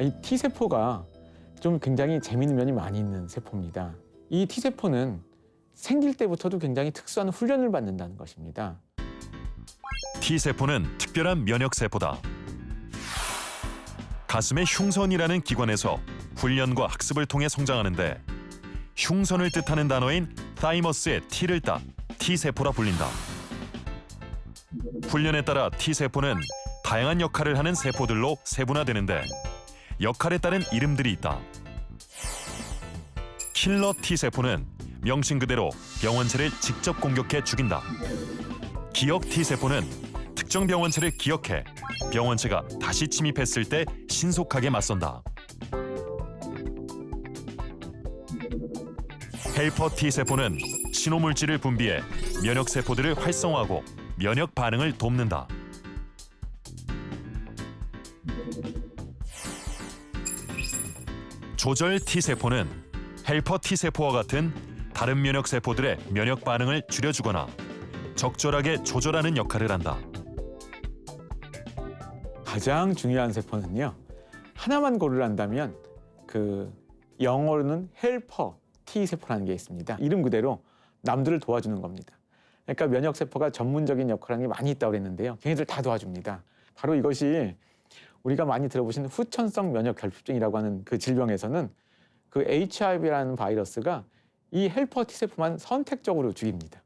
이 T세포가 좀 굉장히 재미있는 면이 많이 있는 세포입니다. 이 T세포는 생길 때부터도 굉장히 특수한 훈련을 받는다는 것입니다. T세포는 특별한 면역세포다. 가슴의 흉선이라는 기관에서 훈련과 학습을 통해 성장하는데 흉선을 뜻하는 단어인 타이머스의 T를 따 T세포라 불린다. 훈련에 따라 T세포는 다양한 역할을 하는 세포들로 세분화되는데 역할에 따른 이름들이 있다. 킬러 T세포는 명칭 그대로 병원체를 직접 공격해 죽인다. 기억 T세포는 특정 병원체를 기억해 병원체가 다시 침입했을 때 신속하게 맞선다. 헬퍼 T세포는 신호물질을 분비해 면역세포들을 활성화하고 면역 반응을 돕는다. 조절 T세포는 헬퍼 T세포와 같은 다른 면역세포들의 면역 반응을 줄여주거나 적절하게 조절하는 역할을 한다. 가장 중요한 세포는요. 하나만 고르란다면 그 영어로는 헬퍼 T 세포라는 게 있습니다. 이름 그대로 남들을 도와주는 겁니다. 그러니까 면역 세포가 전문적인 역할하는 게 많이 있다고 그랬는데요. 걔네들 다 도와줍니다. 바로 이것이 우리가 많이 들어보신 후천성 면역 결핍증이라고 하는 그 질병에서는 그 HIV라는 바이러스가 이 헬퍼 T 세포만 선택적으로 죽입니다.